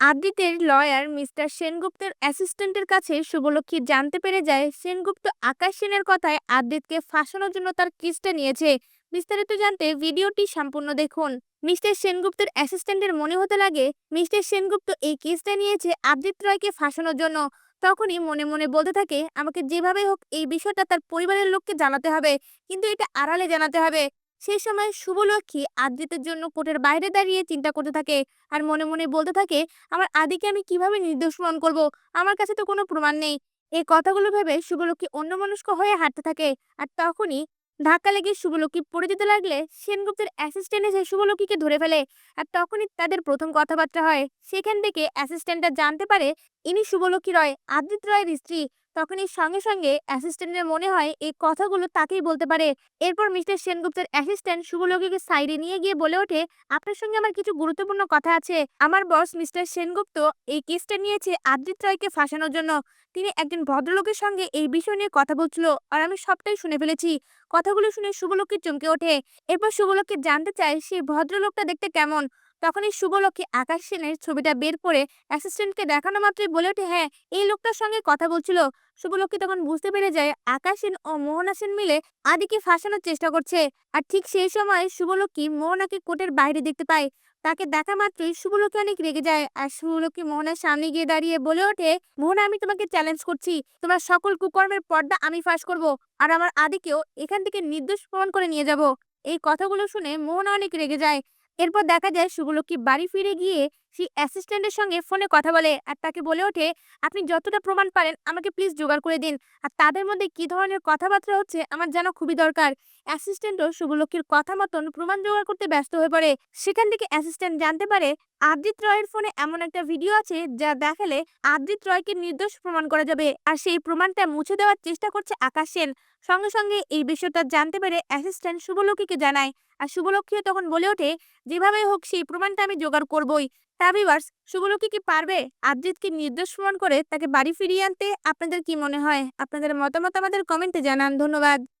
আদিতের lawyer mister সেনগুপ্তের অ্যাসিস্ট্যান্টের কাছে শুভলক্ষ্মী জানতে পেরে যায়, সেনগুপ্ত আকাশ সেনের কথায় আদিতকে ফাঁসানোর জন্য তার কিসটা নিয়েছে। বিস্তারিত জানতে ভিডিওটি সম্পূর্ণ দেখুন। মিস্টার সেনগুপ্তের অ্যাসিস্ট্যান্টের মনে হতে লাগে, মিস্টার সেনগুপ্ত এই কেসটা নিয়েছে আদিত রয়কে ফাঁসানোর জন্য। তখনই মনে মনে বলতে থাকে, আমাকে যেভাবে হোক এই বিষয়টা তার পরিবারের লোককে জানাতে হবে, কিন্তু এটা আড়ালে জানাতে হবে। সেই সময় শুভলক্ষ্মী আদিতের জন্য কোর্টের বাইরে দাঁড়িয়ে চিন্তা করতে থাকে আর মনে মনে বলতে থাকে, আমার আদিকে আমি কীভাবে নির্দোষ প্রমাণ করব? আমার কাছে তো কোনো প্রমাণ নেই। এই কথাগুলো ভেবে শুভলক্ষ্মী অন্যমনস্ক হয়ে হাঁটতে থাকে আর তখনই ধাক্কা লেগে শুভলক্ষ্মী পড়ে যেতে লাগলে সেনগুপ্তের অ্যাসিস্ট্যান্ট এসে শুভলক্ষ্মীকে ধরে ফেলে আর তখনই তাদের প্রথম কথাবার্তা হয়। সেখান থেকে অ্যাসিস্ট্যান্টটা জানতে পারে ইনি শুভলক্ষ্মী রয়, আদিত রয়ের স্ত্রী। তখনই সঙ্গে সঙ্গে অ্যাসিস্ট্যান্টের মনে হয় এই কথাগুলো তাকেই বলতে পারে। এরপর মিস্টার সেনগুপ্তের অ্যাসিস্ট্যান্ট শুভলক্ষ্মীকে সাইডে নিয়ে গিয়ে বলে ওঠে, আপনার সঙ্গে আমার কিছু গুরুত্বপূর্ণ কথা আছে। আমার বস মিস্টার সেনগুপ্ত এই কেসটা নিয়েছে আদিত রয়কে ফাঁসানোর জন্য। তিনি একজন ভদ্রলোকের সঙ্গে এই বিষয় নিয়ে কথা বলছিল আর আমি সবটাই শুনে ফেলেছি। কথাগুলো শুনে শুভলক্ষ্মী চমকে ওঠে। এরপর শুভলক্ষ্মী জানতে চায় সেই ভদ্রলোকটা দেখতে কেমন। তখনই শুভলক্ষ্মী আকাশ সেনের ছবিটা বের করে অ্যাসিস্ট্যান্টকে দেখানো মাত্রই বলে ওঠে হ্যাঁ এই লোকটার সঙ্গে কথা বলছিল। শুভলক্ষ্মী তখন বুঝতে পেরে যায় আকাশ সেন ও মোহনা সেন মিলে আদিকে ফাঁসানোর চেষ্টা করছে। আর ঠিক সেই সময় শুভলক্ষ্মী মোহনাকে কোর্টের বাইরে দেখতে পায়। তাকে দেখা মাত্রই শুভলক্ষ্মী অনেক রেগে যায় আর শুভলক্ষ্মী মোহনার সামনে গিয়ে দাঁড়িয়ে বলে ওঠে, মোহনা, আমি তোমাকে চ্যালেঞ্জ করছি। তোমার সকল কুকর্মের পর্দা আমি ফাঁস করব আর আমার আদিকেও এখান থেকে নির্দোষ প্রমাণ করে নিয়ে যাব। এই কথাগুলো শুনে মোহনা অনেক রেগে যায়। এরপর দেখা যায় শুভলক্ষ্মী বাড়ি ফিরে গিয়ে সেই অ্যাসিস্ট্যান্টের সঙ্গে ফোনে কথা বলে আর তাকে বলে ওঠে, আপনি যতটা প্রমাণ পারেন, আমাকে প্লিজ জোগাড় করে দিন। আর তাদের মধ্যে কি ধরনের কথাবার্তা হচ্ছে আমার জানা খুবই দরকার। অ্যাসিস্ট্যান্টও শুভলক্ষ্মীর কথা মতন প্রমাণ জোগাড় করতে ব্যস্ত হয়ে পড়ে। সেখান থেকে অ্যাসিস্ট্যান্ট জানতে পারে, আদিত রয়ের ফোনে এমন একটা ভিডিও আছে যা দেখালে আদিত রয়কে নির্দোষ প্রমাণ করা যাবে। আর সেই প্রমাণটা মুছে দেওয়ার চেষ্টা করছে আকাশ সেন। সঙ্গে সঙ্গে এই বিষয়টা জানতে পেরে অ্যাসিস্ট্যান্ট শুভলক্ষীকে জানায় আর শুভলক্ষীও তখন বলে ওঠে যেভাবে হোক সেই প্রমাণটা আমি জোগাড় করবই। তা শুভলক্ষী কি পারবে? আদ্রিতকে নির্দেশ প্রমাণ করে তাকে বাড়ি ফিরিয়ে আনতে আপনাদের কি মনে হয়? আপনাদের মতামত আমাদের কমেন্টে জানান। ধন্যবাদ।